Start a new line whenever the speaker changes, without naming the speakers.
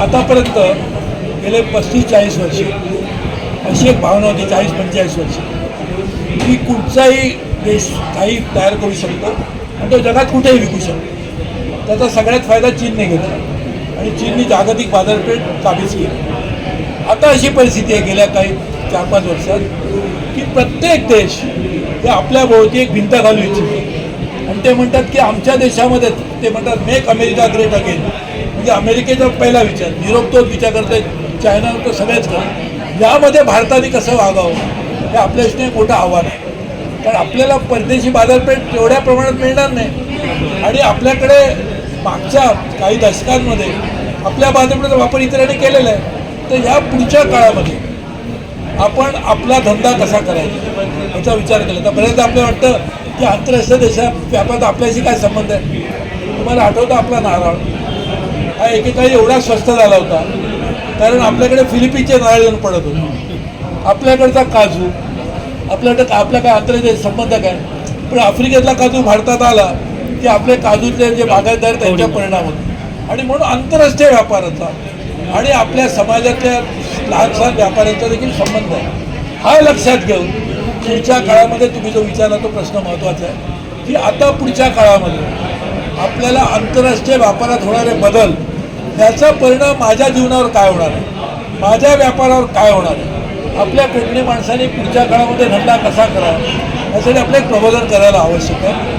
आतापर्यंत गेले पस्तीस चाळीस वर्षे. अशी एक भावना होती चाळीस पंचेचाळीस वर्ष. की कुठचाही देश काही तयार करू शकतो आणि तो जगात कुठेही विकू शकतो. त्याचा सगळ्यात फायदा चीनने घेतला. आणि चीनने जागतिक बाजारपेठ काबीज केली. आता अशी परिस्थिती आहे गेल्या काही चार पाच वर्षात की प्रत्येक देश हे आपल्या भोवती एक भिंत घालू इच्छितो. आणि ते म्हणतात की आमच्या देशामध्ये ते म्हणतात मेक अमेरिका ग्रेट अगेन म्हणजे अमेरिकेचा पहिला विचार युरोप तोच विचार करतोय चायना तो सगळेच करत यामध्ये भारताने कसं वागावं हे आपल्याशी एक मोठं आव्हान आहे. कारण आपल्याला परदेशी बाजारपेठ तेवढ्या प्रमाणात मिळणार नाही. आणि आपल्याकडे मागच्या काही दशकांमध्ये आपल्या बाजारपेठेचा वापर इतरांनी केलेला आहे. तर ह्या पुढच्या काळामध्ये आपण आपला धंदा कसा करायचा याचा विचार केला. तर बऱ्याचदा आपल्याला वाटतं की आंतरराष्ट्रीय देशात व्यापारात आपल्याशी काय संबंध आहे? तुम्हाला आठवतं आपला नारळ? हा एकेकाळी एवढा स्वस्त झाला होता. कारण आपल्याकडे फिलिपिनचे नारळ येऊन पडत होते. आपल्याकडचा काजू आपल्याकडे आपला काय आंतरराष्ट्रीय संबंध काय? पण आफ्रिकेतला काजू भारतात आला की आपले काजूचे जे बागायतदार त्यांच्या परिणाम होतो आणि म्हणून आंतरराष्ट्रीय व्यापाराचा आणि आपल्या समाजातल्या लहान सहान व्यापाऱ्यांचा देखील संबंध आहे. हा लक्षात घेऊन पुढच्या काळामध्ये तुम्ही जो विचारला तो प्रश्न महत्त्वाचा आहे की आता पुढच्या काळामध्ये आपल्याला आंतरराष्ट्रीय व्यापारात होणारे बदल त्याचा परिणाम माझ्या जीवनावर काय होणार आहे? माझ्या व्यापारावर काय होणार आहे? आपल्या कोकणी माणसाने पुढच्या काळामध्ये धंदा कसा करावा? यासाठी आपलं एक प्रबोधन करायला आवश्यक आहे.